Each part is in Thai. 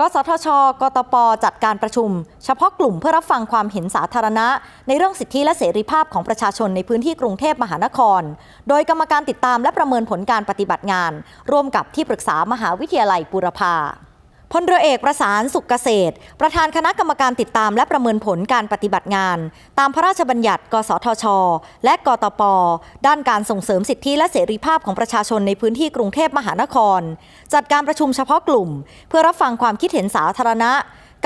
กสทช กตป จัดการประชุม เฉพาะกลุ่มเพื่อรับฟังความเห็นสาธารณะ ในเรื่องสิทธิและเสรีภาพของประชาชนในพื้นที่กรุงเทพมหานคร โดยกรรมการติดตามและประเมินผลการปฏิบัติงาน ร่วมกับที่ปรึกษามหาวิทยาลัยปุรพา พลเรือเอกประสานสุขเกษตร ประธานคณะกรรมการติดตามและประเมินผลการปฏิบัติงาน ตามพระราชบัญญัติ กสทช และกตป ด้านการส่งเสริมสิทธิและเสรีภาพของประชาชนในพื้นที่กรุงเทพมหานคร จัดการประชุมเฉพาะกลุ่ม เพื่อรับฟังความคิดเห็นสาธารณะ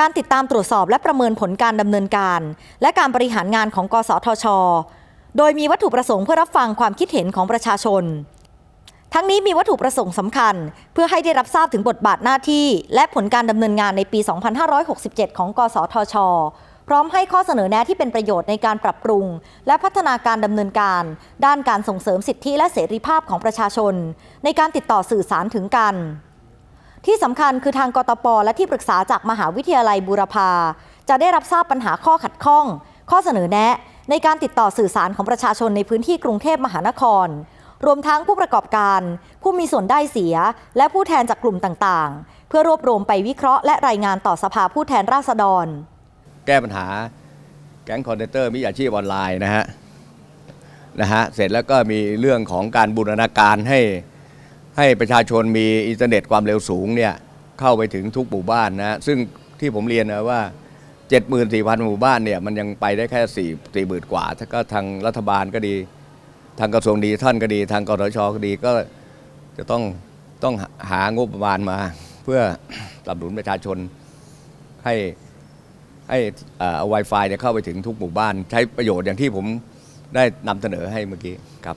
การติดตามตรวจสอบและประเมินผลการดำเนินการ และการบริหารงานของ กสทช โดยมีวัตถุประสงค์เพื่อรับฟังความคิดเห็นของประชาชน ทั้งนี้มีวัตถุประสงค์สำคัญ เพื่อให้ได้รับทราบถึงบทบาทหน้าที่ และผลการดำเนินงานในปี 2567 ของกสทช พร้อมให้ข้อเสนอแนะที่เป็นประโยชน์ในการปรับปรุง และพัฒนาการดำเนินการ ด้านการส่งเสริมสิทธิและเสรีภาพของประชาชน ในการติดต่อสื่อสารถึงกัน ที่สำคัญคือทางกตปและที่ปรึกษาจากมหาวิทยาลัยบูรพาจะได้รับทราบปัญหาข้อขัดข้อง ข้อเสนอแนะ ในการติดต่อสื่อสารของประชาชนในพื้นที่กรุงเทพมหานคร รวมทั้งผู้ประกอบการ ผู้มีส่วนได้เสีย และผู้แทนจากกลุ่มต่างๆ เพื่อรวบรวมไปวิเคราะห์และรายงานต่อสภาผู้แทนราษฎร แก้ปัญหาแก๊งคอนเทนเตอร์มิจฉาชีพออนไลน์นะฮะนะฮะเสร็จแล้วก็มีเรื่องของการบูรณาการให้ให้ประชาชนมีอินเทอร์เน็ตความเร็วสูงเนี่ยเข้าไปถึงทุกหมู่บ้านนะซึ่งที่ผมเรียนนะว่า74,000 หมู่บ้านเนี่ยมันยังไปได้แค่4 4 0,000 กว่า ถ้าก็ทางรัฐบาลก็ดี ทางกระทรวงดีท่านก็ดี ทางกรชก็ดีก็จะต้องต้องหางบประมาณมา เพื่อสนับสนุนประชาชนให้ให้เอ่าไวไฟเนี่ยเข้าไปถึงทุกหมู่บ้าน ใช้ประโยชน์อย่างที่ผมได้นำเสนอให้เมื่อกี้ครับ